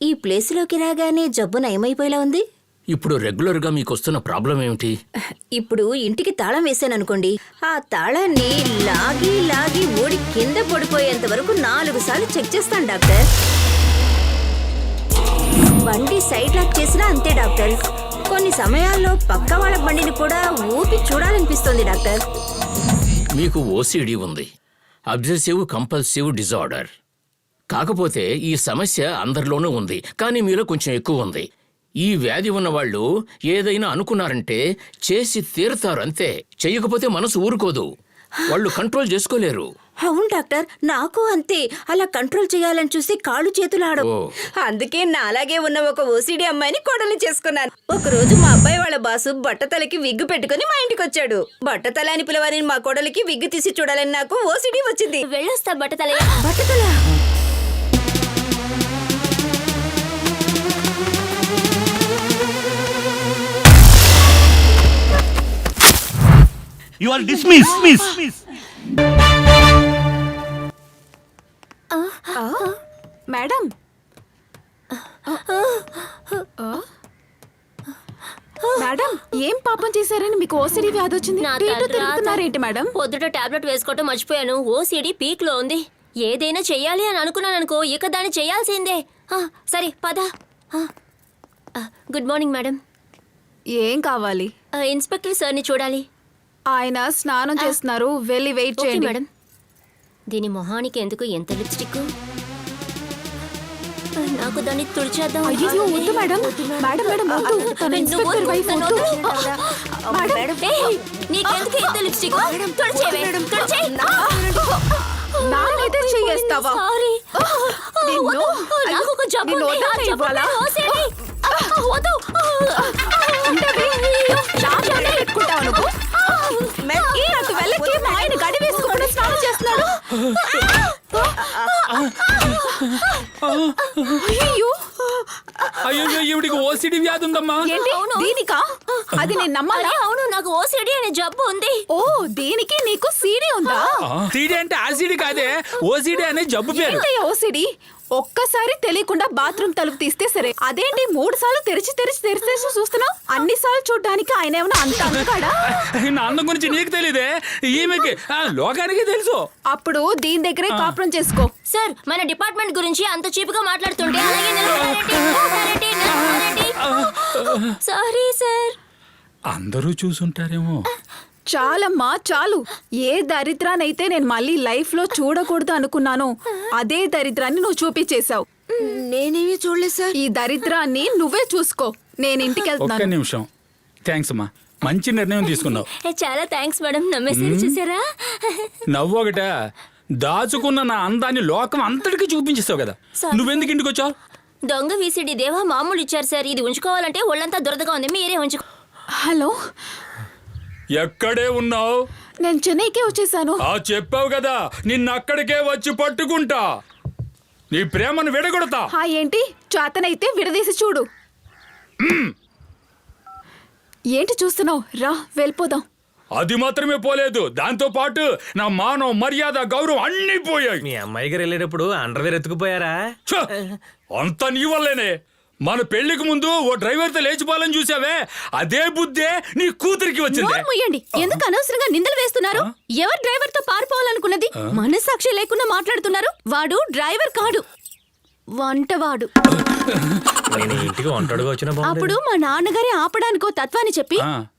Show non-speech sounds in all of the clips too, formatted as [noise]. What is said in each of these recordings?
ఈ ప్లేస్లోకి రాగానే జబ్బు నయమైపోయేలా ఉంది? ఇప్పుడు రెగ్యులర్గా మీకు వస్తున్న ప్రాబ్లం ఏమిటి? ఇప్పుడు ఇంటికి తాళం వేసాననుకోండి ఆ తాళాన్ని లాగి లాగి ఊడి కింద పడిపోయేంత వరకు నాలుగు సార్లు చెక్ చేస్తాను డాక్టర్. బండి సైడ్ లాక్ చేసినా అంతే డాక్టర్. కొన్ని సమయాల్లో పక్క వాళ్ళ బండిని కూడా ఊపి చూడాలనిపిస్తోంది డాక్టర్. మీకు ఓసిడి ఉంది. Obsessive compulsive disorder. కాకపోతే ఈ సమస్య అందరిలోనూ ఉంది కానీ మీలో కొంచెం ఎక్కువ ఉంది. ఈ వ్యాధి ఉన్నవాళ్ళు ఏదైనా అనుకున్నారంటే చేసి తీరుతారు అంతే చెయ్యకపోతే మనసు ఊరుకోదు. వాళ్ళు కంట్రోల్ చేసుకోలేరు. అవును డాక్టర్ నాకు అంతే. అలా కంట్రోల్ చేయాలని చూసి కాళ్ళు చేతులు ఆడవు. అందుకే నా అలాగే ఉన్న ఒక ఓసిడి అమ్మాయిని కోడలు చేసుకున్నాను. ఒక రోజు మా అబ్బాయి వాళ్ళ బాసు బట్టతలకి విగ్గు పెట్టుకుని మా ఇంటికి వచ్చాడు. బట్టతల అని పిలవని మా కోడలికి విగ్గు తీసి చూడాలని నాకు ఓసిడి వచ్చింది. వెళ్ళొస్తా బట్టతలయ్య బట్టతల? You are dismiss miss madam madam ఏం పాపం చేశారని మీకు ఓసిడి వ్యాధి వచ్చింది? తిరుగుతున్నారేంటి మేడం పొద్దుట టాబ్లెట్ వేసుకోవటం మర్చిపోయాను. ఓసిడి పీక్లో ఉంది. ఏదైనా చెయ్యాలి అని అనుకున్నాను అనుకో ఇక దాన్ని చేయాల్సిందే. సరే పద. గుడ్ మార్నింగ్ మేడం ఏం కావాలి? ఆ, ఇన్స్పెక్టర్ సార్ని చూడాలి. ఆయన స్నానం చేస్తున్నారు. వెళ్ళి వెయిట్ ఓకే చేయండి. మేడం. దీని మొహానికి ఎందుకు ఎంత లిప్స్టిక్? నాకు దాన్ని తుడిచేద్దాం అయ్యో వద్దు మేడం. మేడం. మేడం వద్దు. తన ఇన్స్పెక్టర్ వైఫ్ వద్దు. మేడం ఏయ్, నీకెందుకు ఎంత లిప్స్టిక్? తుడిచేవే తుడిచేయ్ నా మీదే చెయ్యేస్తావా సారీ నిన్ను నాకు ఒక జబ్బు నిన్ను ఉంది. ఆ వదలనే జబ్బు ఇవ్వాలా? ఓసేది. వద్దు. అయ్యో అయ్యో ఈవిడికి ఓసిడి వ్యాధి ఉందమ్మా. ఏంటి? అవును. దీనికా? అది నేను నమ్మాలా? అవును నాకు ఓసిడి అనే జబ్బు ఉంది. ఓ దీనికి నీకు సీడీ ఉందా? సీడీ అంటే ఆసిడి కాదే. ఓసిడి అనే జబ్బు పేరు. ఓసిడి ఒక్కసారి తెలియకుండా బాత్రూమ్ తలుపు తీస్తే సరే. అదేంటి మూడు సార్లు తెరిచి తెరిచి తెరిచి చూస్తున్నావు? అన్ని సార్లు చూడడానికి ఆయన ఏమైనా అంత అంతకాడా నా అందం గురించి నీకు తెలియదే ఈమెకి లోకానికి తెలుసు. అప్పుడు దీని దగ్గరే కాపురం చేసుకో. సార్ మన డిపార్ట్మెంట్ గురించి అంత చీపుగా మాట్లాడుతుంటే అలాగే నిలబడారేంటి? నిలబడారేంటి? నిలబడారేంటి? Sorry sir. అందరూ చూసుంటారేమో. చాలమ్మా చాలు. ఏ దరిద్రానైతే నేను మళ్ళీ లైఫ్లో చూడకూడదు అనుకున్నానో అదే దరిద్రాన్ని నువ్వు చూపించేశావు. నేనేమీ చూడలేదు సార్. ఈ దరిద్రాన్ని నువ్వే చూసుకో. నేను ఇంటికి ఒక్క వెళ్తున్నాను నిమిషం. థ్యాంక్స్ అమ్మా. మంచి నిర్ణయం తీసుకున్నావు. ఏ, [laughs] చాలా థ్యాంక్స్ మేడం. నమ్మేసారు చూసారా నవ్వు ఒకట దాచుకున్న నా అందాన్ని లోకం అంతటికి చూపించేస్తావు కదా. నువ్వెందుకు ఇంటికి వచ్చావు? దొంగ వీసిడి దేవా మామూలు ఇచ్చారు సార్. ఇది ఉంచుకోవాలంటే ఒళ్ళంతా దురదగా ఉంది. మీరే ఉంచుకో హలో? ఎక్కడే ఉన్నావు? నేను చెన్నైకే వచ్చేసాను. ఆ చెప్పావు కదా నిన్ను అక్కడికే వచ్చి పట్టుకుంటా. నీ ప్రేమను విడగొడతా. హా ఏంటి? చేతనైతే విడదీసి చూడు. ఏంటి చూస్తున్నావు? రా వెళ్ళిపోదాం. అది మాత్రమే పోలేదు. దాంతో పాటు నా మానవ మర్యాద గౌరవం అన్ని పోయాయి. మీ అమ్మాయి గారు వెళ్ళేటప్పుడు అండర్వేర్ ఎత్తుకుపోయారా? ఛ! అంతా నీ వల్లేనే. మన పెళ్ళికి ముందు ఓ డ్రైవర్తో లేచిపోవాలని చూసావే? అదే బుద్ధే నీ కూతురికి వచ్చింది. ముయ్యండి ఎందుకు అనవసరంగా నిందలు వేస్తున్నారు? ఎవరు డ్రైవర్తో పారిపోవాలనుకున్నది మనసాక్షి లేకుండా మాట్లాడుతున్నారు? వాడు డ్రైవర్ కాడు. వంటవాడు. అప్పుడు మా నాన్నగారే ఆపడానికో తత్వాన్ని చెప్పి.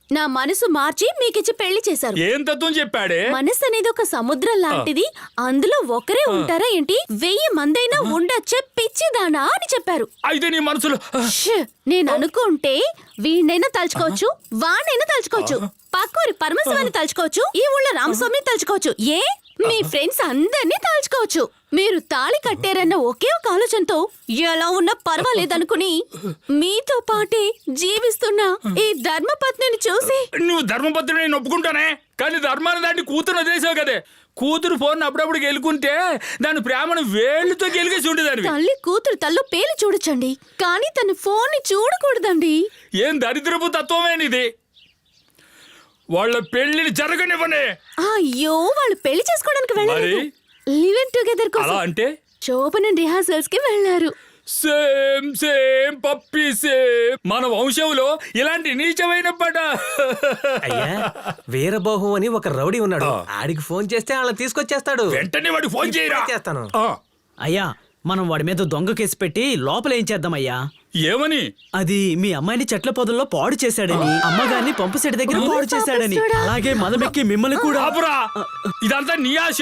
నా మనసు మార్చి మీకిచ్చి పెళ్ళి చేశారు. ఏం తత్వం చెప్పాడే? మనసు అనేది ఒక సముద్రం లాంటిది. అందులో ఒకరే ఉంటారా ఏంటి? వెయ్యి మందైనా ఉండొచ్చే పిచ్చిదానా అని చెప్పారు. అయితే నీ మనసులో ష్! నేను అనుకుంటే వీణ్ణైనా తలుచుకోవచ్చు వాణ్ణైనా తలుచుకోవచ్చు పక్కూరి పరమశివాన్ని తలుచుకోవచ్చు ఈ ఊళ్ళో రామస్వామిని తలుచుకోవచ్చు. ఏ? మీ ఫ్రెండ్స్ అందరినీ తలుచుకోవచ్చు. మీరు తాళి కట్టారన్న ఒకే ఒక ఆలోచనతో ఎలా ఉన్నా పర్వాలేదనుకుని మీతో పాటే జీవిస్తున్న ఈ ధర్మపత్నిని చూసి నువ్వు ధర్మపత్రిని నేను ఒప్పుకుంటానే కానీ ధర్మాన్ని దాన్ని కూతురు వదిలేసావు కదే. కూతురు ఫోన్ అప్పుడప్పుడు గెలుకుంటే దాని ప్రేమను వేళ్ళతో గెలిగేసి ఉండేదానివి. తల్లి కూతురు తల్లు పేలు చూడొచ్చండి కానీ తన ఫోన్ని చూడకూడదండి. ఏం దరిద్రపు తత్వమేనిది వాళ్ళ పెళ్ళిని జరగనివ్వనే. అయ్యో వాళ్ళు పెళ్ళి చేసుకోవడానికి వెళ్ళలేదు? లివ్ ఇన్ టుగెదర్ అలా కోసం. అంటే? శోభన రిహార్సల్స్కి వెళ్ళారు. Shame shame puppy shame. మన వంశంలో ఇలాంటి నీచమైన పట. అయ్యా వీరబాహు అని ఒక రౌడీ ఉన్నాడు. ఆడికి ఫోన్ చేస్తే వాళ్ళని తీసుకొచ్చేస్తాడు. వెంటనే వాడికి ఫోన్ చేయరా. చేస్తాను ఆ, అయ్యా మనం వాడి మీద దొంగ కేసు పెట్టి లోపల ఏం చేద్దామయ్యా? ఏమని? అది మీ అమ్మాయిని చెట్ల పొదల్లో పాడు చేశాడని అమ్మగారిని పంపు సెట్ దగ్గర పాడు చేశాడని. అలాగే మదమెక్కి మిమ్మల్ని కూడా ఆపురా. ఇదంతా నీ ఆశ?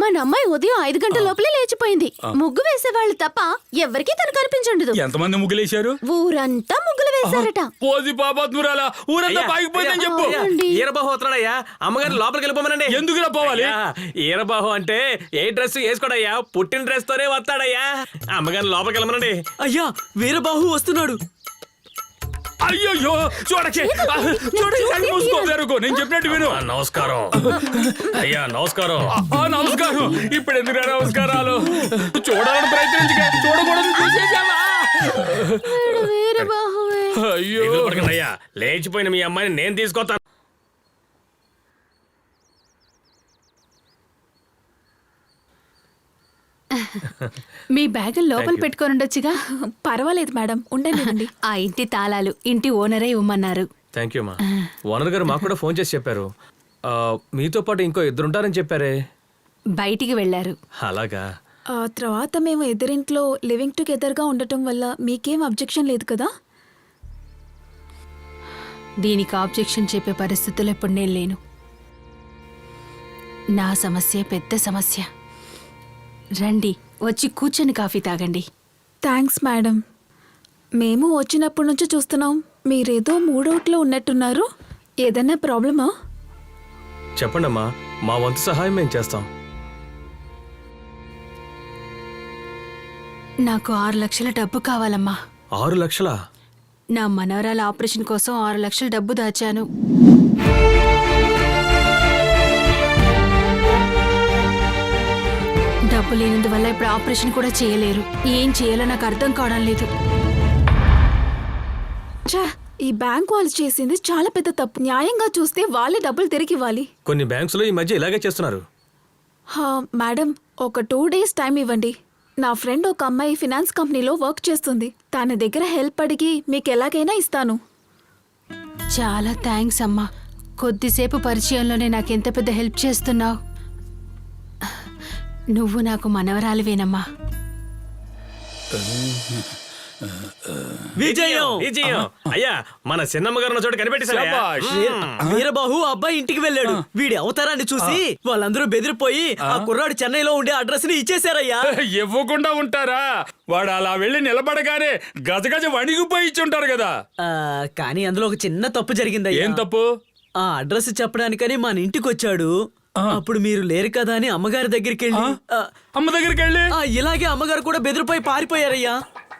మన అమ్మాయి ఉదయం ఐదు గంటల లోపలే లేచిపోయింది. ముగ్గు వేసేవాళ్ళు తప్ప ఎవరికీ తను కనిపించుండదు. ఎంతమంది ముగ్గులేశారు? ఊరంతా ముగ్గులు వేశారట. పోది పాపాత్మురాల ఊరంతా పాగిపోయిందని చెప్పు. ఈరబాహు వస్తున్నాడయ్యా అమ్మగారు లోపలికి వెళ్ళిపోమనండి. ఎందుకురా పోవాలి? ఈరబాహు అంటే ఏ డ్రెస్ వేసుకోడయ్యా? పుట్టిన డ్రెస్ తోనే వస్తాడయ్యా. అమ్మగారు లోపలికి వెళ్ళమనండి. అయ్యా వీరబాహు వస్తున్నాడు. అయ్యో చూడకే. చూడకే కళ్ళు మూసుకో జరుగు నేను చెప్పినట్టు విను. నమస్కారం. అయ్యా నమస్కారం. ఆ నమస్కారం. ఇప్పుడు ఎందుకు నమస్కారాలు? చూడాలని ప్రయత్నించగా చూడకూడదు చూసేసావా అయ్యా. లేచిపోయిన మీ అమ్మాయిని నేను తీసుకొస్తాను. మీ బ్యాగులు లోపల పెట్టుకొని ఉండొచ్చుగా? పర్వాలేదు మేడం ఉండనివ్వండి. [laughs] ఆ ఇంటి తాళాలు ఇంటి ఓనరే ఇవ్వమన్నారు. థ్యాంక్ యూ మా ఓనర్ గారు మాకు కూడా ఫోన్ చేసి చెప్పారు. ఆ, మీతో పాటు ఇంకో ఇద్దరు ఉంటారని చెప్పారే. బయటికి వెళ్ళారు అలాగా? ఆ తర్వాత మేము ఎదురింట్లో లివింగ్ టుగెదర్గా ఉండటం వల్ల మీకేం అబ్జెక్షన్ లేదు కదా? దీనికి ఆబ్జెక్షన్ చెప్పే పరిస్థితుల్లో ఇప్పుడు నేను లేను. నా సమస్య పెద్ద సమస్య. రండి వచ్చి కూర్చొని కాఫీ తాగండి. Thanks madam. మేము వచ్చినప్పటి నుంచి చూస్తున్నాం. మీరేదో మూడౌట్లో ఉన్నట్టున్నారు. ఏదైనా ప్రాబ్లమా? చెప్పండి అమ్మా మా వంతు సహాయం మేము చేస్తాం? నాకు ఆరు లక్షల డబ్బు కావాలమ్మా. ఆరు లక్షల? నా మనవరాల ఆపరేషన్ కోసం ఆరు లక్షల డబ్బు దాచాను. డబ్బు లేనందువల్ల ఇప్పుడు ఆపరేషన్ కూడా చేయలేరు. ఏం చేయాలో నాకు అర్థం కావడం లేదు. ఛా ఈ బ్యాంక్ వాళ్ళు చేసింది చాలా పెద్ద తప్పు. న్యాయంగా చూస్తే వాళ్ళే డబ్బులు తిరిగి ఇవ్వాలి కొన్ని బ్యాంక్స్లో ఈ మధ్య ఇలాగే చేస్తున్నారు. హా, మేడం ఒక టూ డేస్ టైం ఇవ్వండి. నా ఫ్రెండ్ ఒక అమ్మాయి ఫినాన్స్ కంపెనీలో వర్క్ చేస్తుంది. తన దగ్గర హెల్ప్ అడిగి మీకు ఎలాగైనా ఇస్తాను. చాలా థ్యాంక్స్ అమ్మా. కొద్దిసేపు పరిచయంలోనే నాకు ఎంత పెద్ద హెల్ప్ చేస్తున్నావు? నువ్వు నాకు మనవరాలివేనమ్మా. విజయం! విజయం! అయ్యా మన చిన్నమ్మ గారు ఉన్న చోట. శభాష్. వీరబాహు అబ్బాయి ఇంటికి వెళ్ళాడు. వీడి అవతారాన్ని చూసి వాళ్ళందరూ బెదిరిపోయి ఆ. కుర్రాడు చెన్నైలో ఉండే అడ్రస్ని ఇచ్చేశారయ్యా. [laughs] ఇవ్వకుండా ఉంటారా? వాడు అలా వెళ్ళి నిలబడగానే గజగజ వణిగిపోయి ఇచ్చుంటారు కదా. కానీ అందులో ఒక చిన్న తప్పు జరిగిందయ్యా. ఏం తప్పు? ఆ అడ్రస్ చెప్పడానికని మన ఇంటికి వచ్చాడు అప్పుడు మీరు లేరు కదా అని అమ్మగారి దగ్గరికి వెళ్ళి ఆ, అమ్మ దగ్గరికి వెళ్ళి ఆ, ఇలాగే అమ్మగారు కూడా బెదిరిపోయి పారిపోయారయ్యా.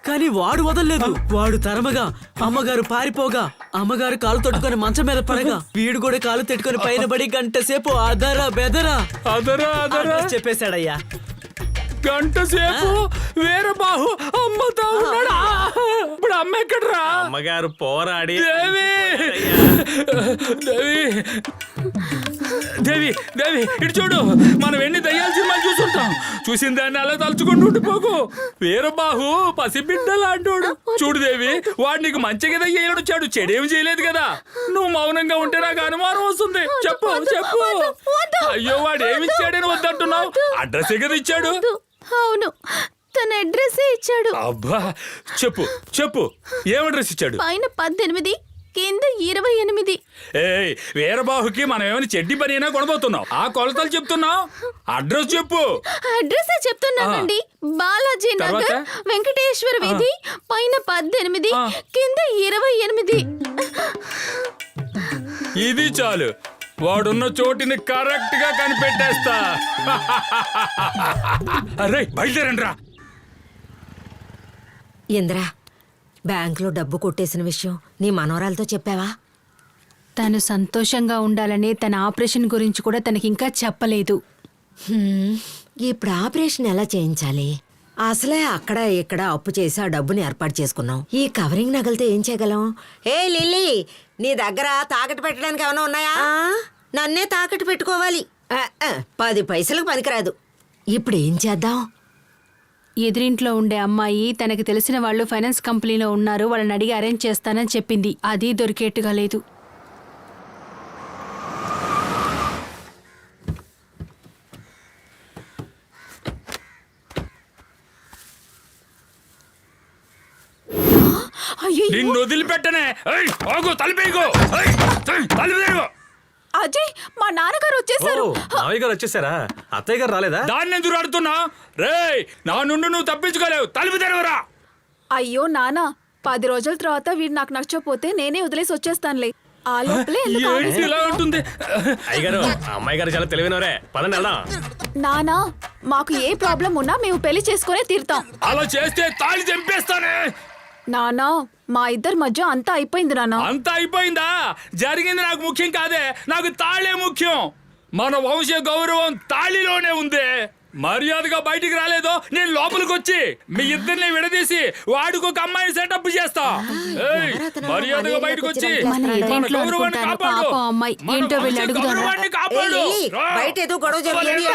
కానీ వాడు వదలలేదు. వాడు తరమగా అమ్మగారు పారిపోగా అమ్మగారు కాలు తట్టుకొని మంచం మీద పడగా వీడు కూడా కాలు తట్టుకొని పైన పడి గంట సేపు అదరా బెదరా అదరా అదరా. అడ్రస్ చెప్పేశాడయ్యా. గంట సేపు వేరే బాహు అమ్మతో ఉన్నాడా? ఇప్పుడు అమ్మ ఎక్కడరా? అమ్మగారు పోరాడి దేవి. దేవి. దేవి దేవి ఇటు చూడు. మనం ఎన్ని దయ్యాల సినిమాలు చూసుంటాం. చూసిన దాన్ని అలా తలుచుకుంటూ ఉండిపోకు. వీరబాహు పసిబిడ్డ లాంటోడు చూడు దేవి వాడు నీకు మంచిగా దయ్యాడు వచ్చాడు చెడేమి చేయలేదు కదా. నువ్వు మౌనంగా ఉంటే నాకు అనుమానం వస్తుంది. చెప్పు చెప్పు. అయ్యో వాడు ఏమి ఇచ్చాడని వద్దంటున్నావు? అడ్రస్ కదా ఇచ్చాడు? అవును. తన అడ్రస్ ఇచ్చాడు? అబ్బా చెప్పు చెప్పు. ఏం అడ్రస్ ఇచ్చాడు? పైన పద్దెనిమిది కింద ఇరవై ఎనిమిది. ఏయ్ వీరబాహుకి మనం ఏమైనా చెడ్డి పని అయినా కొనబోతున్నాం. ఆ కొలతలు చెప్తున్నావు? అడ్రస్ చెప్పు. అడ్రస్ చెప్తున్నానండి? బాలాజీ నగర్ తర్వాత? వెంకటేశ్వర వీధి పైన పద్దెనిమిది ఆ. కింద ఇరవై ఎనిమిది. ఇది చాలు. వాడున్న చోటిని కరెక్ట్గా కనిపెట్టేస్తా. అరే బయలుదేరండి రా ఇంద్రా బ్యాంకులో డబ్బు కొట్టేసిన విషయం నీ మనవరాలతో చెప్పావా? తను సంతోషంగా ఉండాలనే తన ఆపరేషన్ గురించి కూడా తనకి ఇంకా చెప్పలేదు. హ్మ్, ఇప్పుడు ఆపరేషన్ ఎలా చేయించాలి? అసలే అక్కడ ఇక్కడ అప్పు చేసి ఆ డబ్బుని ఏర్పాటు చేసుకున్నాం. ఈ కవరింగ్ నగలతో ఏం చేయగలం? ఏ లిల్లీ నీ దగ్గర తాకట్టు పెట్టడానికి ఏమైనా ఉన్నాయా? నన్నే తాకట్టు పెట్టుకోవాలి. పది పైసలకు పనికిరాదు. ఇప్పుడు ఏం చేద్దాం? ఎదిరింట్లో ఉండే అమ్మాయి తనకి తెలిసిన వాళ్ళు ఫైనాన్స్ కంపెనీలో ఉన్నారు వాళ్ళని అడిగి అరేంజ్ చేస్తానని చెప్పింది. అది దొరికేట్టుగా లేదు. నిన్ను వదిలిపెట్టనే! ఆగు తలిపేయకు అజయ్ మా నాన్నగారు వచ్చేసారు. మావయ్య గారు వచ్చేసారా? అత్తయ్య గారు రాలేదా? దాన్ని ఎందుకు ఆడుతున్నా రేయ్ నా నుండి నువ్వు తప్పించుకోలేవు. తలుపు తెరవరా. అయ్యో నాన్న పది రోజుల తర్వాత వీడు నాకు నచ్చకపోతే నేనే వదిలేసి వచ్చేస్తానులే. ఆ లోపలే ఎందుకు ఏంటి ఆవేశం? ఇలా ఉంటుంది అయ్యగారు అమ్మాయి గారు చాలా తెలివైనవరే. పదండి వెళ్దాం. నానా మాకు ఏ ప్రాబ్లం ఉన్నా మేము పెళ్ళి చేసుకునే తీరుతాం. అలా చేస్తే తాళి తెంపేస్తానే. నానా మా ఇద్దరి మధ్య అంతా అయిపోయింది నానా అంతా అయిపోయిందా? జరిగింది నాకు ముఖ్యం కాదే. నాకు తాళే ముఖ్యం. మన వంశ గౌరవం తాళిలోనే ఉంది. మర్యాదగా బయటికి రాలేదో నేను లోపలికి వచ్చి మీ ఇద్దరిని విడదీసి వాడికి ఒక అమ్మాయిని సెటప్ చేస్తా. ఏయ్, మర్యాదగా బయటకు వచ్చి మన ఎదురింట్లో గౌరవాన్ని అనుకుంటాను, కాపాడు. పాపం అమ్మాయి. మన ఏంటో వెళ్ళి వంశ. గౌరవాన్ని రా. బయట ఏదో గొడవ జరిగింది.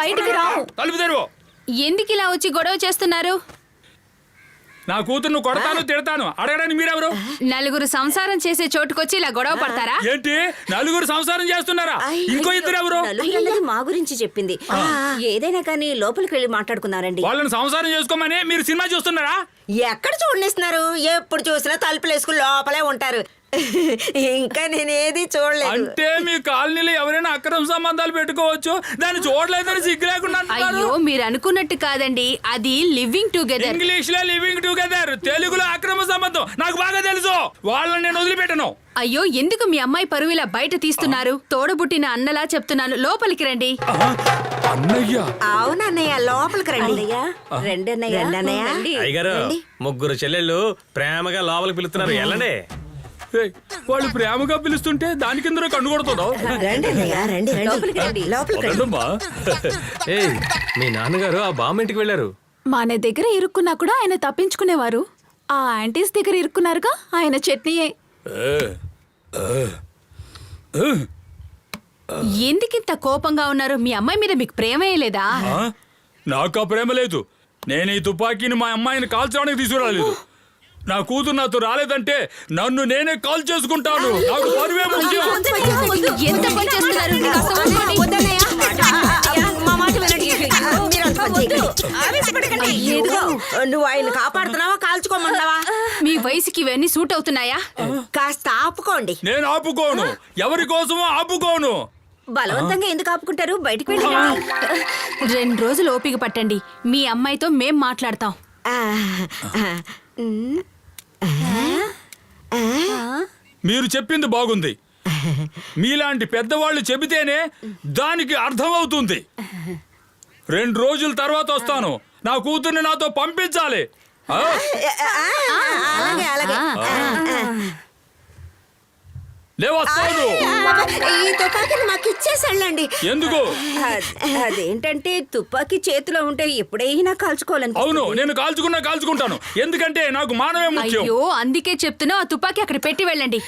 బయటికి తలుపు తెరువు. ఎందుకు ఇలా వచ్చి గొడవ చేస్తున్నారు? నా కూతుర్ను కొడతాను తిడతాను. అడగడానికి మీరెవరు? నలుగురు సంసారం చేసే చోటుకొచ్చి ఇలా గొడవ పడతారా? ఏంటి? నలుగురు సంసారం చేస్తున్నారా? ఇంకో ఇద్దరు ఎవరు? నలుగురు మా గురించి చెప్పింది. ఏదైనా కానీ లోపలికి వెళ్ళి మాట్లాడుకున్నారండి వాళ్ళని సంసారం చేసుకోమని మీరు సినిమా చూస్తున్నారా? ఎక్కడ చూడనిస్తున్నారు? ఎప్పుడు చూసినా తలుపులు వేసుకుని లోపలే ఉంటారు. ఇంకా నేను ఏది చూడలేదు. అంటే మీ కాలనీలో ఎవరైనా అక్రమ సంబంధాలు పెట్టుకోవచ్చు? దాన్ని చూడలేదని సిగ్గు లేకుండా. అయ్యో మీరు అనుకున్నట్టు కాదండి. అది లివింగ్ టుగెదర్ ఇంగ్లీష్లో లివింగ్ టుగెదర్ తెలుగులో అక్రమ సంబంధం. నాకు బాగా తెలుసు. వాళ్ళని నేను వదిలిపెట్టను. అయ్యో ఎందుకు మీ అమ్మాయి పరువు ఇలా బయట తీస్తున్నారు? తోడబుట్టిన అన్నలా చెప్తున్నాను. లోపలికి రండి. అన్నయ్య. అవునన్నయ్య లోపలికి రండి. అన్నయ్య రెండన్నయ్య రెండన్నయ్య. రండి. అయ్యగారు ముగ్గురు చెల్లెళ్ళు ప్రేమగా లోపలికి పిలుస్తున్నారు. వెళ్ళండి. వాళ్ళు ప్రేమగా పిలుస్తుంటే దాని కింద కన్ను కొడుతున్నావు? రండి అన్నయ్య రండి లోపలికి రండి. లోపలికి రండి. రండమ్మా. ఏయ్ మీ నాన్నగారు ఆ బామ్మ ఇంటికి వెళ్ళారు. మన దగ్గర ఇరుక్కున్నా కూడా ఆయన తప్పించుకునేవారు. ఆ ఆంటీస్ దగ్గర ఇరుక్కున్నారుగా ఆయన చట్నీయే. ఎందుకింత కోపంగా ఉన్నారు? మీ అమ్మాయి మీద మీకు ప్రేమే లేదా? ఆ? నాకు ఆ ప్రేమ లేదు. నేను ఈ తుపాకీని మా అమ్మాయిని కాల్చడానికి తీసుకురాలేదు. నా కూతురు నాతో రాలేదంటే నన్ను నేనే కాల్ చేసుకుంటాను నాకు పరువే ముఖ్యం ఎంత పని చేస్తున్నారు కాస్త ఊరుకోండి. వద్దన్నయ్య. మా మాట వినండి. మీరు అంత పని చేయకండి. ఇదిగో, నువ్వు ఆయన కాపాడుతున్నావా కాల్చుకోమంటావా మీ వయసుకి ఇవన్నీ సూట్ అవుతున్నాయా కాస్త ఆపుకోండి నేను ఆపుకోను ఎవరి కోసమో ఆపుకోను బలవంతంగా ఎందుకు ఆపుకుంటారు బయటికి వెళ్ళి రెండు రోజులు ఓపిక పట్టండి మీ అమ్మాయితో మేం మాట్లాడతాం మీరు చెప్పింది బాగుంది. మీలాంటి పెద్దవాళ్ళు చెబితేనే దానికి అర్థమవుతుంది. రెండు రోజుల తర్వాత వస్తాను. నా కూతుర్ని నాతో పంపించాలి. ఆ? అలాగే అలాగే. ఈ తుపాకీని మాకు ఇచ్చేసి వెళ్ళండి. ఎందుకు? అదేంటంటే తుపాకీ చేతిలో ఉంటే ఎప్పుడైనా కాల్చుకోవాలని అవును నేను కాల్చుకున్నా కాల్చుకుంటాను. ఎందుకంటే నాకు మానవే ముఖ్యం. అయ్యో అందుకే చెప్తున్నా ఆ తుపాకీ అక్కడ పెట్టి వెళ్ళండి.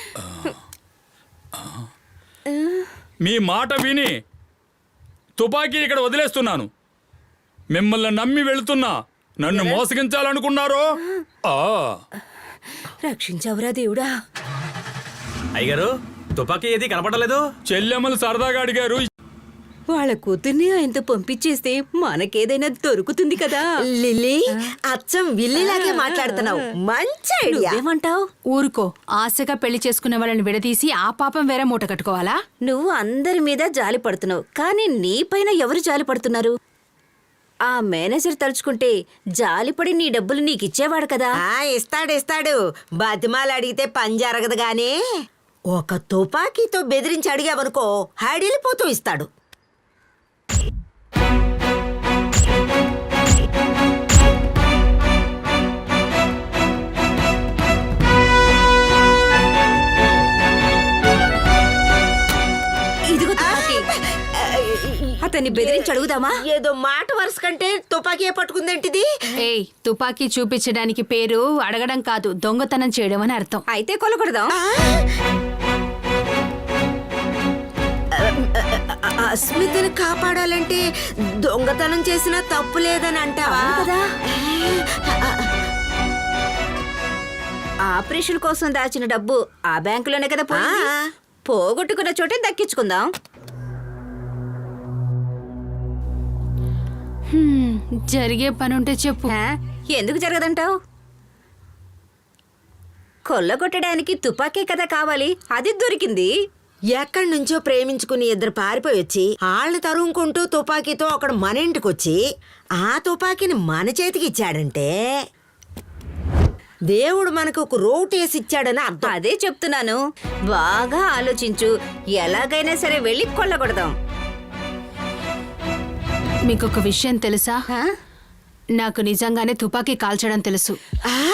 మీ మాట విని తుపాకీ ఇక్కడ వదిలేస్తున్నాను. మిమ్మల్ని నమ్మి వెళుతున్నా. నన్ను మోసగించాలనుకున్నారో? ఆ. రక్షించవరా దేవుడా? అయ్యగారు తుపాకీ ఏది కనపడలేదు? చెల్లెమ్మలు సరదాగా అడిగారు. వాళ్ళ కూతుర్ని ఆయనతో పంపించేస్తే మనకేదైనా దొరుకుతుంది కదా. లిల్లీ అచ్చం విల్లిలాగే మాట్లాడుతున్నావు. మంచి ఐడియా. నువ్వేమంటావు? ఊరుకో. ఆశగా పెళ్ళి చేసుకునే వాళ్ళని విడదీసి ఆ పాపం వేరే మూట కట్టుకోవాలా? నువ్వు అందరి మీద జాలి పడుతున్నావు కానీ నీపైన ఎవరు జాలి పడుతున్నారు? ఆ మేనేజర్ తలుచుకుంటే జాలిపడి నీ డబ్బులు నీకు ఇచ్చేవాడు కదా. ఆ ఇస్తాడు ఇస్తాడు. బతిమాలు అడిగితే పని జరగదు గానీ. ఒక తుపాకీతో బెదిరించి అడిగావనుకో హడిలిపోతూ ఇస్తాడు. ఇదిగో తుపాకీ. అతన్ని బెదిరించి అడుగుదామా? ఏదో మాట వరుస కంటే తుపాకీ పట్టుకుందేంటిది? ఏయ్ తుపాకీ చూపించడానికి పేరు అడగడం కాదు దొంగతనం చేయడం అని అర్థం. అయితే కొలకూడదాం అస్మితని కాపాడాలంటే దొంగతనం చేసినా తప్పు లేదని అంటావా? కదా. ఆపరేషన్ కోసం దాచిన డబ్బు ఆ బ్యాంకులోనే కదా. పోగొట్టుకున్న చోటే దక్కించుకుందాం. జరిగే పని ఉంటే చెప్పు? ఎందుకు జరగదంటావు? కొల్లగొట్టడానికి తుపాకీ కదా కావాలి అది దొరికింది. ఎక్కడి నుంచో ప్రేమించుకుని ఇద్దరు పారిపోయి వచ్చి ఆళ్ళని తరుముకుంటూ తుపాకీతో ఒకడు మన ఇంటికి వచ్చి ఆ తుపాకీని మన చేతికి ఇచ్చాడంటే దేవుడు మనకు ఒక రోట్ వేసి ఇచ్చాడని అర్థం. అదే చెప్తున్నాను. బాగా ఆలోచించు. ఎలాగైనా సరే వెళ్ళి కొల్లగొడదాం. మీకు ఒక విషయం తెలుసా? నాకు నిజంగానే తుపాకీ కాల్చడం తెలుసు. ఆ,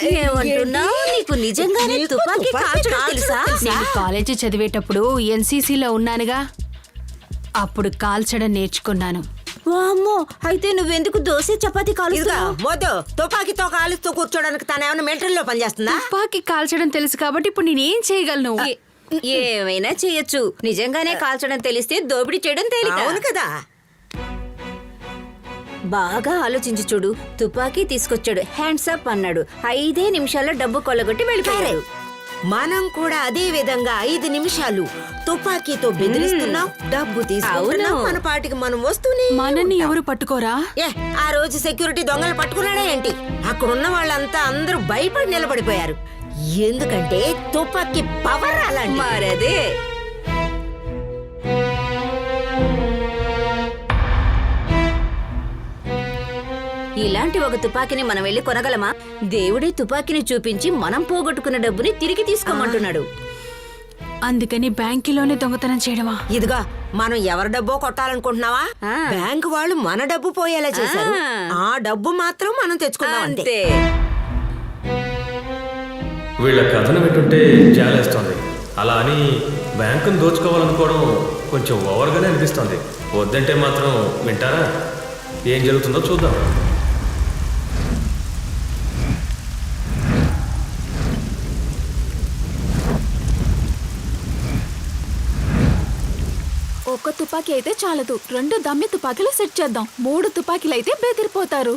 ఏమంటున్నావు? నీకు నిజంగానే తుపాకీ కాల్చడం తెలుసా? నేను కాలేజీ చదివేటప్పుడు ఎన్సీసీలో ఉన్నానుగా. అప్పుడు కాల్చడం నేర్చుకున్నాను. వామ్మో అయితే నువ్వెందుకు దోశ చపాతీ కాలుస్తావు మొద్దు తుపాకీతో కాలుస్తూ కూర్చోడానికి తను ఏమైనా మిలిటరీలో పనిచేస్తుందా? తుపాకీ కాల్చడం తెలుసు కాబట్టి ఇప్పుడు నేనేం చేయగలను? ఏమైనా చేయొచ్చు. నిజంగానే కాల్చడం తెలిస్తే దోపిడీ చేయడం తేలిక. అవును కదా. బాగా ఆలోచించి చూడు. తుపాకీ తీసుకొచ్చాడు. హ్యాండ్స్ అప్ అన్నాడు. ఐదే నిమిషాల్లో డబ్బు కొల్లగొట్టి వెళ్ళిపోయాడు. మనం కూడా అదే విధంగా ఐదు నిమిషాలు తుపాకీతో బెదిరిస్తున్నాం డబ్బు తీసుకుంటున్నాం. మన పాటికి మనం వస్తూనే మనల్ని ఎవరు పట్టుకోరా? ఏ ఆ రోజు సెక్యూరిటీ దొంగలు పట్టుకున్నాడా ఏంటి? అక్కడ ఉన్న వాళ్ళంతా అందరూ భయపడి నిలబడిపోయారు. ఎందుకంటే తుపాకీ పవర్ అలాంటి మరదే. ఇలాంటి ఒక తుపాకీని మనం వెళ్ళి కొనగలమా? దేవుడే తుపాకీని చూపించి మనం పోగొట్టుకున్న డబ్బుని తిరిగి తీసుకోమంటున్నాడు. అందుకని బ్యాంకులోనే దొంగతనం చేయడమా? ఇదిగో మనం ఎవరి డబ్బో కొట్టాలనుకుంటున్నావా. బ్యాంకు వాళ్ళు మన డబ్బు పోయేలా చేశారు. ఆ. డబ్బు మాత్రం మనం అంతే. అంతే. వీళ్ళ కథను వింటుంటే జాలేస్తోంది అలా అని బ్యాంకును దోచుకోవాలనుకోవడం కొంచెం ఓవర్గానే అనిపిస్తోంది. వద్దంటే మాత్రం వింటారా? ఏం జరుగుతుందో చూద్దాం. ఒక్క తుపాకీ అయితే చాలదు. రెండు దమ్మి తుపాకీలు సెట్ చేద్దాం. మూడు తుపాకీలు అయితే బెదిరిపోతారు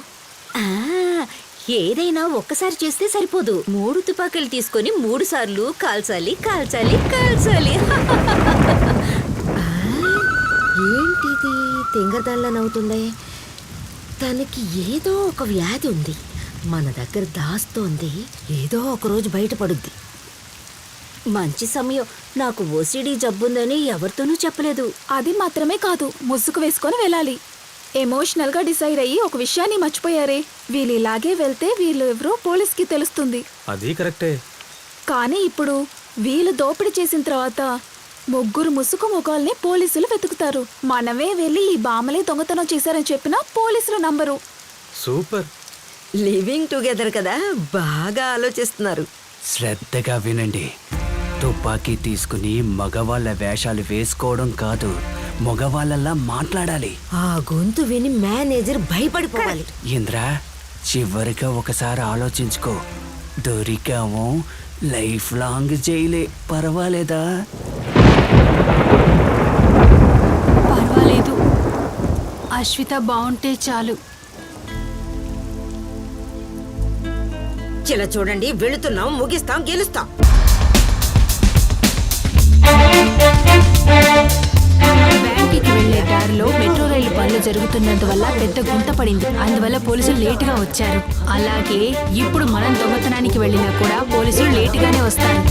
ఏదైనా ఒక్కసారి చేస్తే సరిపోదు. మూడు తుపాకీలు తీసుకొని మూడు సార్లు కాల్చాలి కాల్చాలి కాల్చాలి. [laughs] ఏంటిది? తింగరదళ్ళనవుతుంది తనకి ఏదో ఒక వ్యాధి ఉంది. మన దగ్గర దాస్తోంది. ఏదో ఒక రోజు బయటపడుద్ది. మంచి సమయం. నాకు ఓసిడి జబ్బుందని ఎవరితోనూ చెప్పలేదు. అది మాత్రమే కాదు ముసుగు వేసుకొని వెళ్ళాలి. ఎమోషనల్గా డిసైడ్ అయ్యి ఒక విషయాన్ని మర్చిపోయారే. వీళ్ళు ఇలాగే వెళ్తే వీళ్ళు ఎవరో పోలీస్కి తెలుస్తుంది. అది కరెక్టే. కానీ ఇప్పుడు వీళ్ళు దోపిడీ చేసిన తర్వాత ముగ్గురు ముసుగు ముఖాల్ని పోలీసులు వెతుకుతారు. మనమే వెళ్ళి ఈ బామలే దొంగతనం చేశారని చెప్పినా పోలీసులు నంబరు సూపర్. లివింగ్ టుగెదర్ కదా బాగా ఆలోచిస్తున్నారు. శ్రద్ధగా వినండి. తుపాకీ తీసుకుని మగవాళ్ళ వేషాలు వేసుకోవడం కాదు మగవాళ్ళలా మాట్లాడాలి. ఆ గొంతు విని మేనేజర్ భయపడిపోవాలి. ఇంద్ర చివరిగా ఒకసారి ఆలోచించుకో. దొరికాము లైఫ్ లాంగ్ జైలే. పర్వాలేదా? పర్వాలేదు. అశ్విత బాగుంటే చాలు. ఇలా చూడండి వెళుతున్నాం ముగిస్తాం గెలుస్తాం. బ్యాంకుకి వెళ్ళే దారిలో మెట్రో రైలు పనులు జరుగుతున్నందువల్ల పెద్ద గుంత పడింది. అందువల్ల పోలీసులు లేటుగా వచ్చారు. అలాగే ఇప్పుడు మనం దొంగతనానికి వెళ్ళినా కూడా పోలీసులు లేటుగానే వస్తారు.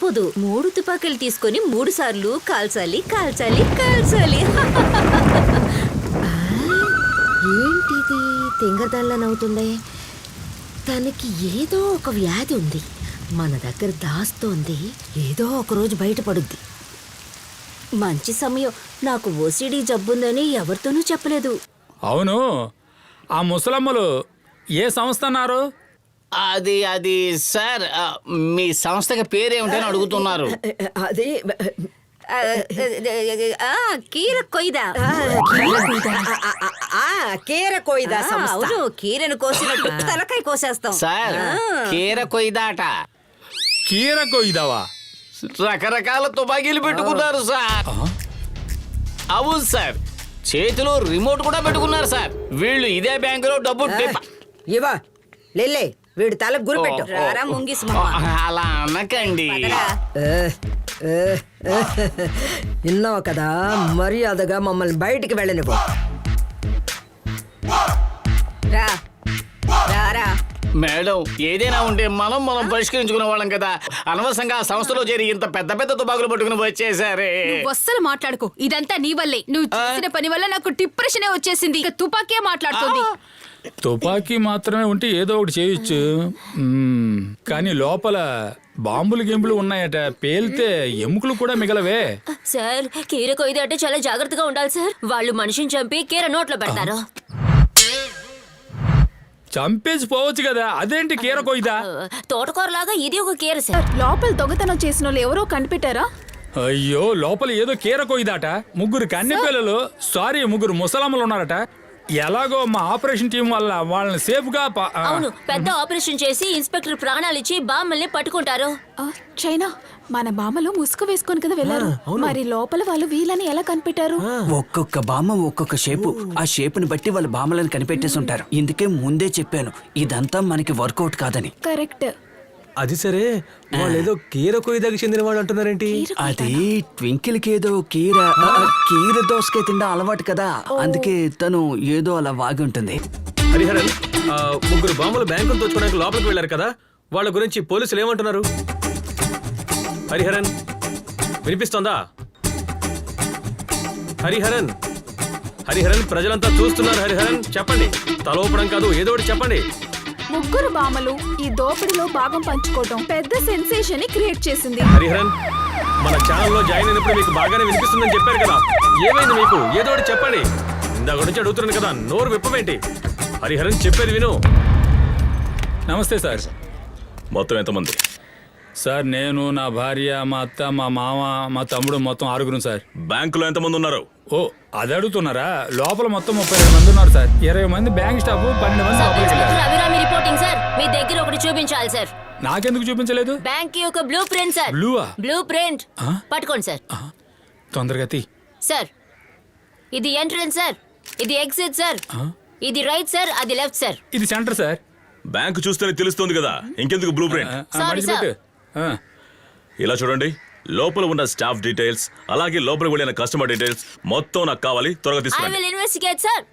సరిపోదు. మూడు తుపాకీలు తీసుకొని మూడు సార్లు కాల్చాలి కాల్చాలి కాల్చాలి. ఏంటిది? తింగదల్లనవుతుంది తనకి ఏదో ఒక వ్యాధి ఉంది. మన దగ్గర దాస్తోంది. ఏదో ఒక రోజు బయటపడుద్ది. మంచి సమయం. నాకు ఓసిడి జబ్బుందని ఎవరితోనూ చెప్పలేదు. అవును. ఆ ముసలమ్మలు ఏ సంస్థ అన్నారు? అది అది సార్ మీ సంస్థకి పేరేమిటని అడుగుతున్నారు. అది ఆ, ఆ, కీర కొయ్యదా కేర సంస్థ. అవును కీరను కోసినట్టు తలకాయ కోసేస్తాం. సార్ కీర కొయ్యదాట కీరకు ఇదావా రకరకాల తుపాకీలు పెట్టుకున్నారు సార్. అవును సార్. చేతిలో రిమోట్ కూడా పెట్టుకున్నారు సార్. వీళ్ళు ఇదే బ్యాంకులో డబ్బు ఇవా లెల్లే. వీడి తల గురిపెట్టు రారా ముంగిసి ఓ, అలా అనకండి. విన్నావు కదా మర్యాదగా మమ్మల్ని బయటికి వెళ్ళనివ్వు. రా. మేడం ఏదైనా ఉంటే మనం మనం పరిష్కరించుకునే వాళ్ళం కదా. అనవసరంగా ఆ సంస్థలో చేరి ఇంత పెద్ద పెద్ద తుపాకులు పట్టుకుని వచ్చేసారే. వస్సలు మాట్లాడుకో. ఇదంతా నీ వల్లే. నువ్వు చేసిన పని వల్ల నాకు డిప్రెషనే వచ్చేసింది. ఇక తుపాకే మాట్లాడుతుంది. తుపాకీ మాత్రమే ఉంటే ఏదో ఒకటి చేయొచ్చు. మ్మ్. కానీ లోపల బాంబులు గింబులు ఉన్నాయట. పేలితే ఎముకలు కూడా మిగలవే. సార్ కీర కొయ్యది అంటే చాలా జాగ్రత్తగా ఉండాలి సార్. వాళ్ళు మనిషిని చంపి కీర నోట్లో పెడతారు. చంపేసి పోవచ్చు కదా. అదేంటి కీర కొయ్యదా? తోటకూరలాగా ఇది ఒక కీర సార్. లోపల దొంగతనం చేసిన వాళ్ళు ఎవరో కనిపెట్టారా? అయ్యో లోపల ఏదో కీర కొయ్యదాట. ముగ్గురు కన్నె పిల్లలు సారీ ముగ్గురు ముసలమ్మలు ఉన్నారట. ఎలాగో మా ఆపరేషన్ టీం వల్ల వాళ్ళని సేఫ్గా అవును పెద్ద ఆపరేషన్ చేసి ఇన్స్పెక్టర్ ప్రాణాలు ఇచ్చి బామ్మల్ని పట్టుకుంటారు. ఆ, చైనా మన బామ్మలు ముసుగు వేసుకొని కదా వెళ్ళారు. మరి లోపల వాళ్ళు వీళ్ళని ఎలా కనిపెట్టారు? ఒక్కొక్క బామ్మ ఒక్కొక్క షేపు. ఆ షేపుని బట్టి వాళ్ళ బామ్మలను కనిపెట్టేసి ఉంటారు. ఇందుకే ముందే చెప్పాను ఇదంతా మనకి వర్కౌట్ కాదని. కరెక్ట్. అది సరే. వాళ్ళు ఏదో కీర కొయ్యదాకి చెందిన వాళ్ళు అంటున్నారేంటి? అది ట్వింకిల్కి ఏదో కీర కీర దోసకాయ తినడం అలవాటు కదా. అందుకే తను ఏదో అలా వాగి ఉంటుంది. హరిహరన్ ముగ్గురు బాంబులు బ్యాంకులు దోచుకోవడానికి లోపలికి వెళ్ళారు కదా. వాళ్ళ గురించి పోలీసులు ఏమంటున్నారు? హరిహరన్. వినిపిస్తోందా? హరిహరన్. హరిహరన్ ప్రజలంతా చూస్తున్నారు హరిహరన్. చెప్పండి. తల ఊపడం కాదు ఏదో ఒకటి చెప్పండి. ముగ్గురు బామ్మలు ఈ దోపిడిలో భాగం పంచుకోవటం పెద్ద సెన్సేషన్ని క్రియేట్ చేసింది. హరిహరన్ మన ఛానల్లో జాయిన్ అయినప్పుడు మీకు బాగానే వినిపిస్తుందని చెప్పారు కదా. ఏమైంది మీకు? ఏదో ఒకటి చెప్పండి. ఇందాక నుంచి అడుగుతున్నాను కదా నోరు విప్పవేంటి? హరిహరన్ చెప్పేది విను. నమస్తే సార్. మొత్తం ఎంతమంది? సార్ నేను నా భార్య మా అత్త మా మామ మా తమ్ముడు మొత్తం ఆరుగురు సార్. బ్యాంకులో ఎంతమంది ఉన్నారు? ఓ అది అడుగుతున్నారా? లోపల మొత్తం ముప్పై రెండు మంది ఉన్నారు సార్. ఇరవై మంది బ్యాంక్ స్టాఫ్ పన్నెండు మంది అభిరామి రిపోర్టింగ్ సార్. మీ దగ్గర ఒకటి చూపించాలి సార్. నాకెందుకు చూపించలేదు? బ్యాంక్కి ఒక బ్లూ ప్రింట్ సార్. బ్లూవా బ్లూ ప్రింట్? పట్టుకోండి సార్. తొందరగా తీ. సార్ ఇది ఎంట్రన్స్ సార్. ఇది ఎగ్జిట్ సార్. ఇది రైట్ సార్ అది లెఫ్ట్ సార్. ఇది సెంటర్ సార్. బ్యాంకు చూస్తేనే తెలుస్తుంది కదా. ఇంకెందుకు బ్లూ ప్రింట్ మడిచిపెట్టు. ఆ. ఇలా చూడండి. లోపల ఉన్న స్టాఫ్ డీటెయిల్స్ అలాగే లోపలికి వెళ్ళిన కస్టమర్ డీటెయిల్స్ మొత్తం నాకు కావాలి. త్వరగా ఐ తీసుకురండి. విల్ ఇన్వెస్టిగేట్ సార్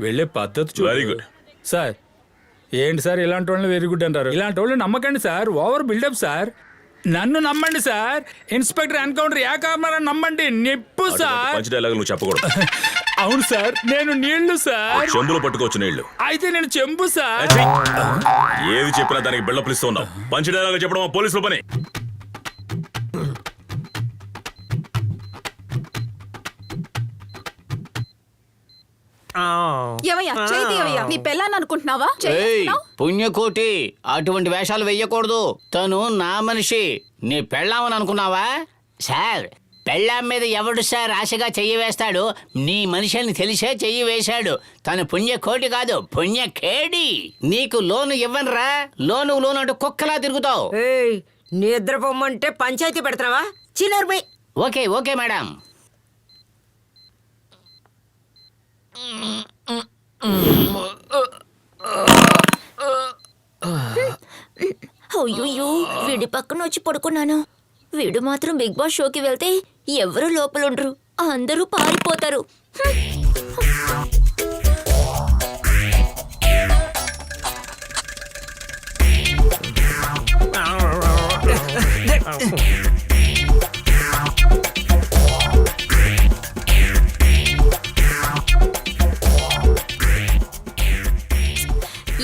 వెళ్ళే పద్ధతి చూడు. Very good. సార్ ఏంటి సార్ ఇలాంటి వాళ్ళని వెరీ గుడ్ అంటారు? ఇలాంటి వాళ్ళు నమ్మకండి సార్. Over buildup sir. నన్ను నమ్మండి సార్. ఇన్స్పెక్టర్ ఎన్కౌంటర్ ఏకామరని నమ్మండి. నిప్పు సార్. మంచి డైలాగ్ నువ్వు చెప్పకూడదు. [laughs] అవును సార్. నేను నీళ్ళు సార్. చెంబులో పట్టుకోవచ్చు నీళ్ళు. అయితే నేను చెంపు సార్! ఏది చెప్పినా దానికి బిల్డప్ ఇస్తూ ఉన్నావు. పంచి డైలాగ్ చెప్పడం పోలీసుల పని. ఏవయ్యా చేతి ఏవయ్యా నీ పెళ్ళాన్ని అనుకుంటున్నావా? ఏయ్ చేస్తున్నావ్? పుణ్యకోటి అటువంటి వేషాలు వెయ్యకూడదు. తను నా మనిషి. నీ పెళ్ళామని అనుకున్నావా? సార్ పెళ్ళాం మీద ఎవడు సార్ ఆశగా చెయ్యి వేస్తాడు? నీ మనిషిని తెలిసే చెయ్యి వేశాడు. తను పుణ్యకోటి కాదు పుణ్యకేడి నీకు లోను ఇవ్వనురా. లోను లోను అంటూ కుక్కలా తిరుగుతావు. ఏయ్ నిద్రపోమ్మంటే పంచాయతీ పెడతావా? చిల్లరు పోయి. Okay okay madam. అయ్యో వీడి పక్కన వచ్చి పడుకున్నాను. వీడు మాత్రం బిగ్ బాస్ షోకి వెళ్తే ఎవరూ లోపలుండరు? అందరూ పారిపోతారు.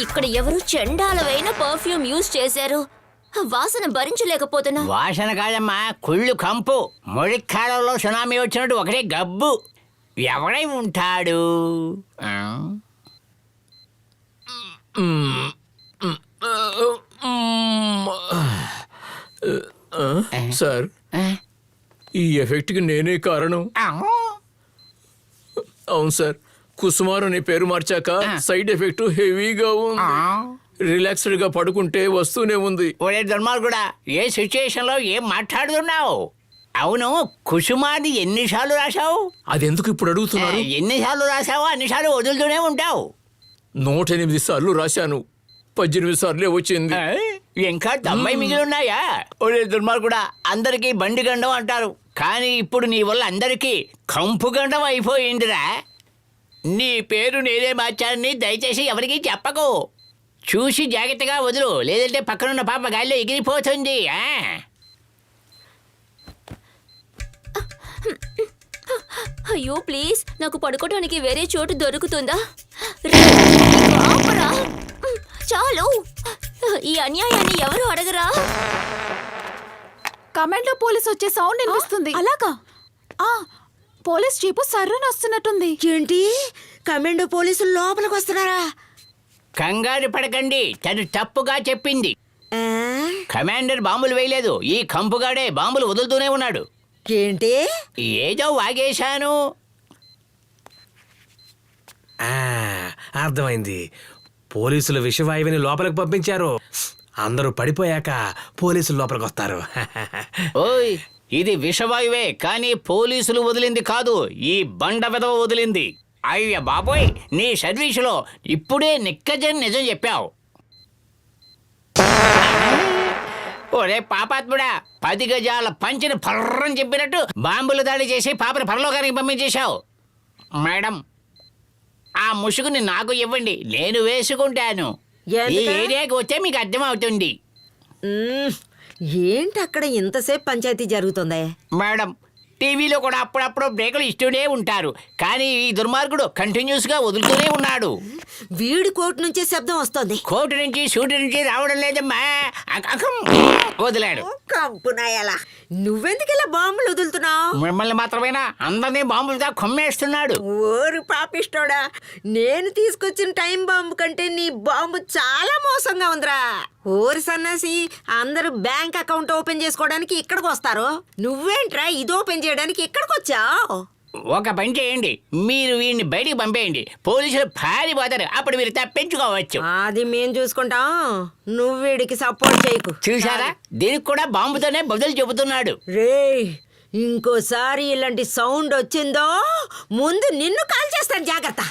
ఇక్కడ ఎవరు చెండాలవైన పర్ఫ్యూమ్ యూజ్ చేశారు? వాసన భరించలేకపోతున్నా. వాసన కాదమ్మా కుళ్ళు కంపు. ముడికాలంలో సునామీ వచ్చినట్టు ఒకటే గబ్బు. ఎవడై ఉంటాడు? ఆ? సార్ ఈ ఎఫెక్ట్కి నేనే కారణం? అవును సార్ కుసుమార్ అనే పేరు మార్చాక సైడ్ ఎఫెక్ట్ హెవీగా ఉంది. రిలాక్స్డ్గా పడుకుంటే వస్తూనే ఉంది. ఒరే దుర్మార్గుడా ఏ సిచ్యుయేషన్లో ఏం మాట్లాడుతున్నావు? అవును కుసుమాది ఎన్నిసార్లు రాశావు? అది ఎందుకు ఇప్పుడు అడుగుతున్నారు? ఎన్నిసార్లు రాశావో అన్నిసార్లు వదులుతూనే ఉంటావు. నూట ఎనిమిది సార్లు రాశాను. పద్దెనిమిది సార్లే వచ్చింది? ఇంకా తొంభై మిగిలి ఉన్నాయా ఒరే దుర్మార్గుడా అందరికీ బండి గండం అంటారు. కానీ ఇప్పుడు నీ వల్ల అందరికీ కంపు గండం అయిపోయిందిరా. నీ పేరు నేనే మార్చానని దయచేసి ఎవరికీ చెప్పకు. చూసి జాగ్రత్తగా వదులు. లేదంటే పక్కనున్న పాప గాలిలో ఎగిరిపోతుంది ఆ? అయ్యో ప్లీజ్. నాకు పడుకోవడానికి వేరే చోటు దొరుకుతుందా? రే, [laughs] ఆపరా. చాలు. ఈ అన్యాయాన్ని ఎవరు అడగరా? కమాండ్ పోలీస్ వచ్చే సౌండ్ వినిపిస్తుంది. అలాగా? ఆ పోలీస్ జీపు సర్రున వస్తున్నట్టుంది ఏంటి? కమాండో పోలీసులు లోపలికి వస్తున్నారా? కంగారు పడకండి. తను తప్పుగా చెప్పింది. ఆ? కమాండర్ బాంబులు వేయలేదు. ఈ కంపుగాడే బాంబులు వదులుతూనే ఉన్నాడు. ఏంటి? ఏదో వాగేశాను. ఆ, అర్థమైంది. పోలీసులు విషవాయువుని లోపలికి పంపించారు. అందరూ పడిపోయాక పోలీసులు లోపలికి వస్తారు. [laughs] ఓయ్ ఇది విషవాయువే కానీ పోలీసులు వదిలింది కాదు. ఈ బండ వెదవ వదిలింది. అయ్య బాబోయ్ నీ సర్వీసులో ఇప్పుడే నిక్కజని నిజం చెప్పావు. ఒరే పాపాత్ముడా పది గజాల పంచిని పర్రం చెప్పినట్టు బాంబులు దాడి చేసి పాపని పరలోకానికి పంపించేశావు. మేడం ఆ ముసుగుని నాకు ఇవ్వండి నేను వేసుకుంటాను. ఈ? ఏరియాకి వస్తే మీకు అర్థమవుతుంది. ఏంటి అక్కడ ఇంతసేపు పంచాయతీ జరుగుతుంది? మేడం టీవీలో కూడా అప్పుడప్పుడు బ్రేకులు ఇస్తూనే ఉంటారు. కానీ ఈ దుర్మార్గుడు కంటిన్యూస్గా వదులుతూనే ఉన్నాడు. వీడి కోర్టు నుంచే శబ్దం వస్తుంది. కోర్టు నుంచి షూటి నుంచి రావడం లేదమ్మా. అక-. వదిలాడు. కంపునాయలా నువ్వెందుకు ఇలా బాంబులు వదులుతున్నావు? మిమ్మల్ని మాత్రమేనా? అందరినీ బాంబులతో కొమ్మేస్తున్నాడు. ఓరు పాపిస్తోడా నేను తీసుకొచ్చిన టైం బాంబు కంటే నీ బాంబు చాలా మోసంగా ఉందిరా. ఓరి సన్నాసి అందరూ బ్యాంక్ అకౌంట్ ఓపెన్ చేసుకోవడానికి ఇక్కడికి వస్తారు. నువ్వేంట్రా ఇది ఓపెన్ చేయడానికి ఇక్కడికి వచ్చావు? ఒక పని చేయండి. మీరు వీడిని బయటికి పంపేయండి. పోలీసులు పారిపోతారు. అప్పుడు మీరు తప్పించుకోవచ్చు. అది మేం చూసుకుంటాం. నువ్వు వీడికి సపోర్ట్ చేయకు. చూసారా దీనికి కూడా బాంబుతోనే బదులు చెబుతున్నాడు. రేయ్ ఇంకోసారి ఇలాంటి సౌండ్ వచ్చిందో ముందు నిన్ను కాల్ చేస్తాను జాగ్రత్త.